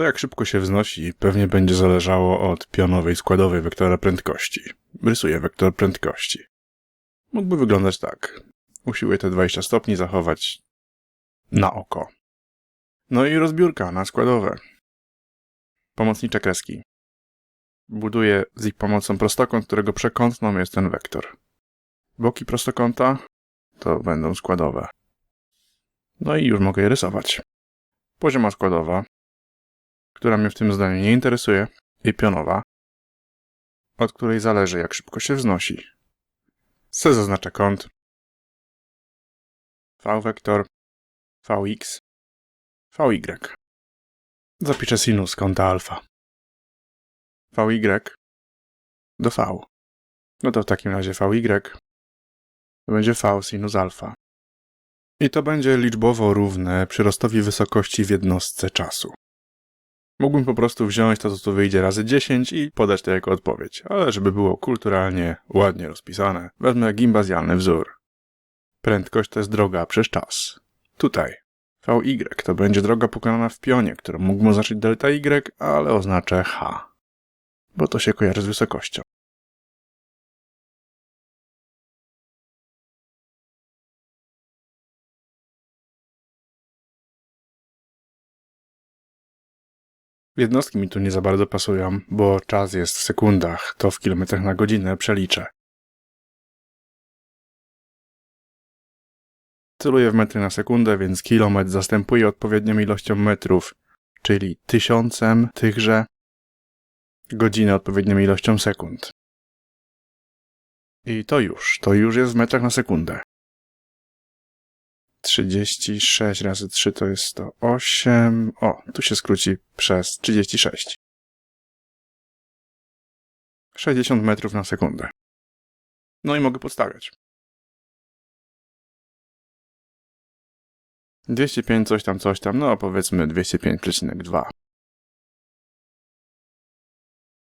To jak szybko się wznosi, pewnie będzie zależało od pionowej składowej wektora prędkości. Rysuję wektor prędkości. Mógłby wyglądać tak. Usiłuję te 20 stopni zachować na oko. No i rozbiórka na składowe. Pomocnicze kreski. Buduję z ich pomocą prostokąt, którego przekątną jest ten wektor. Boki prostokąta to będą składowe. No i już mogę je rysować. Pozioma składowa, która mnie w tym zdaniu nie interesuje, i pionowa, od której zależy jak szybko się wznosi. C zaznacza kąt. V-wektor, Vx, Vy. Zapiszę sinus kąta alfa. Vy do V. No to w takim razie Vy to będzie V sinus alfa. I to będzie liczbowo równe przyrostowi wysokości w jednostce czasu. Mógłbym po prostu wziąć to, co tu wyjdzie razy 10 i podać to jako odpowiedź, ale żeby było kulturalnie, ładnie rozpisane, wezmę gimbazjalny wzór. Prędkość to jest droga przez czas. Tutaj. Vy to będzie droga pokonana w pionie, którą mógłbym oznaczyć delta y, ale oznaczę h, bo to się kojarzy z wysokością. Jednostki mi tu nie za bardzo pasują, bo czas jest w sekundach, to w kilometrach na godzinę przeliczę. Celuję w metry na sekundę, więc kilometr zastępuje odpowiednią ilością metrów, czyli tysiącem tychże, godzinę odpowiednią ilością sekund. I to już, to już jest w metrach na sekundę. 36 razy 3 to jest 108. O, tu się skróci przez 36. 60 metrów na sekundę. No i mogę podstawiać. 205 coś tam, coś tam, no powiedzmy 205,2.